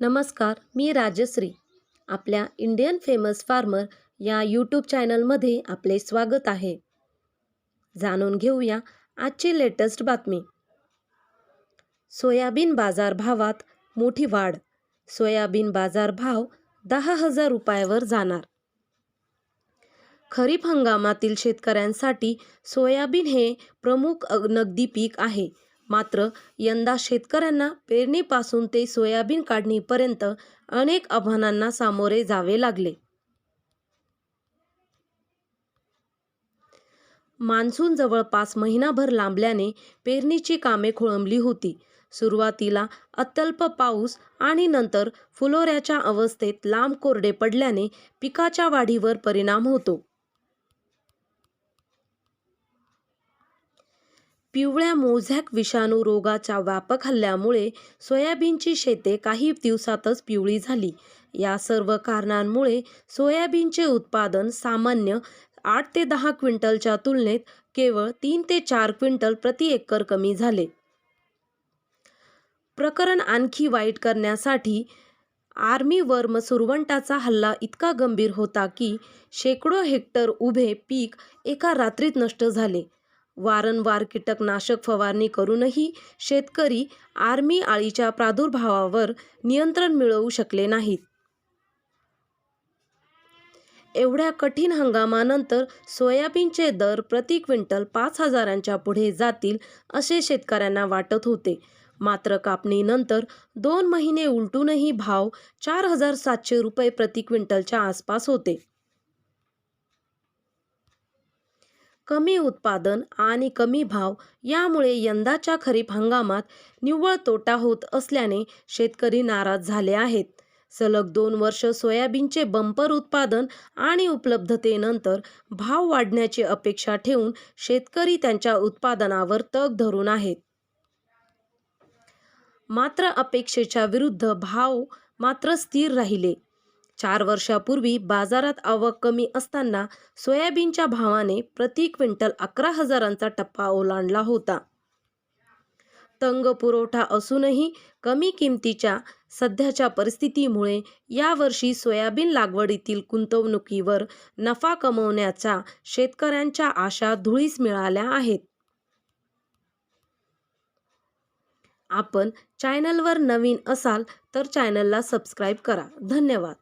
नमस्कार मी राजश्री. आपल्या इंडियन फेमस फार्मर या यूट्यूब चॅनलमध्ये आपले स्वागत आहे. जाणून घेऊया आजची लेटेस्ट बातमी. सोयाबीन बाजार भावात मोठी वाढ. सोयाबीन बाजार भाव दहा हजार रुपयावर जाणार. खरीप हंगामातील शेतकऱ्यांसाठी सोयाबीन हे प्रमुख नगदी पीक आहे. मात्र यंदा शेतकऱ्यांना पेरणीपासून ते सोयाबीन काढणीपर्यंत अनेक आव्हानांना सामोरे जावे लागले. मान्सून जवळपास महिनाभर लांबल्याने पेरणीची कामे खोळंबली होती. सुरुवातीला अत्यल्प पाऊस आणि नंतर फुलोऱ्याच्या अवस्थेत लांब कोरडे पडल्याने पिकाच्या वाढीवर परिणाम होतो. पिवळ्या मोझॅक विषाणू रोगाच्या व्यापक हल्ल्यामुळे सोयाबीनची शेते काही दिवसातच पिवळी झाली. या सर्व कारणांमुळे सोयाबीनचे उत्पादन सामान्य आठ ते दहा क्विंटलच्या तुलनेत केवळ तीन ते चार क्विंटल प्रति एकर कमी झाले. प्रकरण आणखी वाईट करण्यासाठी आर्मी वर्म सुरवंटाचा हल्ला इतका गंभीर होता की शेकडो हेक्टर उभे पीक एका रात्रीत नष्ट झाले. वारंवार कीटकनाशक फवारणी करूनही शेतकरी आर्मी आळीच्या प्रादुर्भावावर नियंत्रण मिळवू शकले नाहीत. एवढ्या कठीण हंगामानंतर सोयाबीनचे दर प्रति क्विंटल पाच हजारांच्या पुढे जातील असे शेतकऱ्यांना वाटत होते. मात्र कापणीनंतर दोन महिने उलटूनही भाव चार हजार सातशे रुपये प्रति क्विंटलच्या आसपास होते. कमी उत्पादन आणि कमी भाव यामुळे यंदाच्या खरीप हंगामात निव्वळ तोटा होत असल्याने शेतकरी नाराज झाले आहेत. सलग दोन वर्ष सोयाबीनचे बंपर उत्पादन आणि उपलब्धतेनंतर भाव वाढण्याची अपेक्षा ठेवून शेतकरी त्यांच्या उत्पादनावर तग धरून आहेत. मात्र अपेक्षेच्या विरुद्ध भाव मात्र स्थिर राहिले. चार वर्षापूर्वी बाजारात आवक कमी असताना सोयाबीनच्या भावाने प्रति क्विंटल अकरा हजारांचा टप्पा ओलांडला होता. तंग पुरवठा असूनही कमी किमतीच्या सध्याच्या परिस्थितीमुळे यावर्षी सोयाबीन लागवडीतील गुंतवणुकीवर नफा कमवण्याच्या शेतकऱ्यांच्या आशा धुळीस मिळाल्या आहेत. आपण चॅनलवर नवीन असाल तर चॅनलला सबस्क्राईब करा. धन्यवाद.